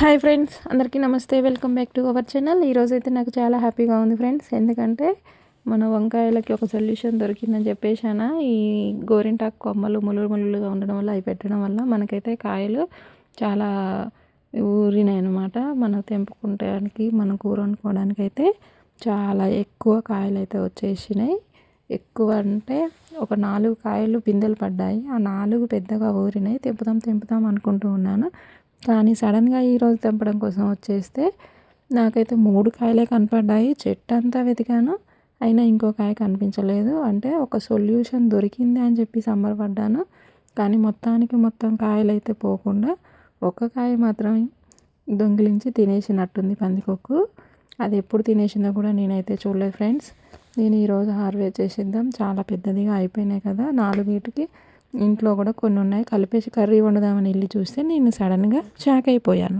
Hi friends అందరికీ నమస్తే. Welcome back to our channel. ఈరోజు అయితే నాకు చాలా హ్యాపీగా ఉంది ఫ్రెండ్స్. ఎందుకంటే మన వంకాయలకి ఒక సొల్యూషన్ దొరికిందని చెప్పేసాన ఈ గోరింటాకు కొమ్మలు ములులు ములులుగా ఉండడం వల్ల అవి పెట్టడం వల్ల మనకైతే కాయలు చాలా ఊరినాయి అనమాట మనం తెంపుకుంటానికి మనం కూర వండుకోవడానికి అయితే చాలా ఎక్కువ కాయలు అయితే వచ్చేసినాయి. ఎక్కువ అంటే ఒక నాలుగు కాయలు పిందెలు పడ్డాయి. ఆ నాలుగు పెద్దగా ఊరినాయి. తెంపుదాం తెంపుదాం అనుకుంటూ ఉన్నాను. కానీ సడన్గా ఈరోజు తెంపడం కోసం వచ్చేస్తే నాకైతే మూడు కాయలే కనపడ్డాయి. చెట్టు అంతా వెతికాను. అయినా ఇంకో కాయ కనిపించలేదు. అంటే ఒక సొల్యూషన్ దొరికింది అని చెప్పి సంబరపడ్డాను. కానీ మొత్తానికి మొత్తం కాయలు అయితే పోకుండా ఒక కాయ మాత్రం దొంగిలించి తినేసినట్టుంది పందికొక్కు. అది ఎప్పుడు తినేసిందో కూడా నేనైతే చూడలేదు ఫ్రెండ్స్. నేను ఈరోజు హార్వెస్ట్ చేసిద్దాం. చాలా పెద్దదిగా అయిపోయినాయి కదా. నాలుగిటికి ఇంట్లో కూడా కొన్ని ఉన్నాయి కలిపేసి కర్రీ వండుదామని వెళ్ళి చూస్తే నేను సడన్గా షాక్ అయిపోయాను.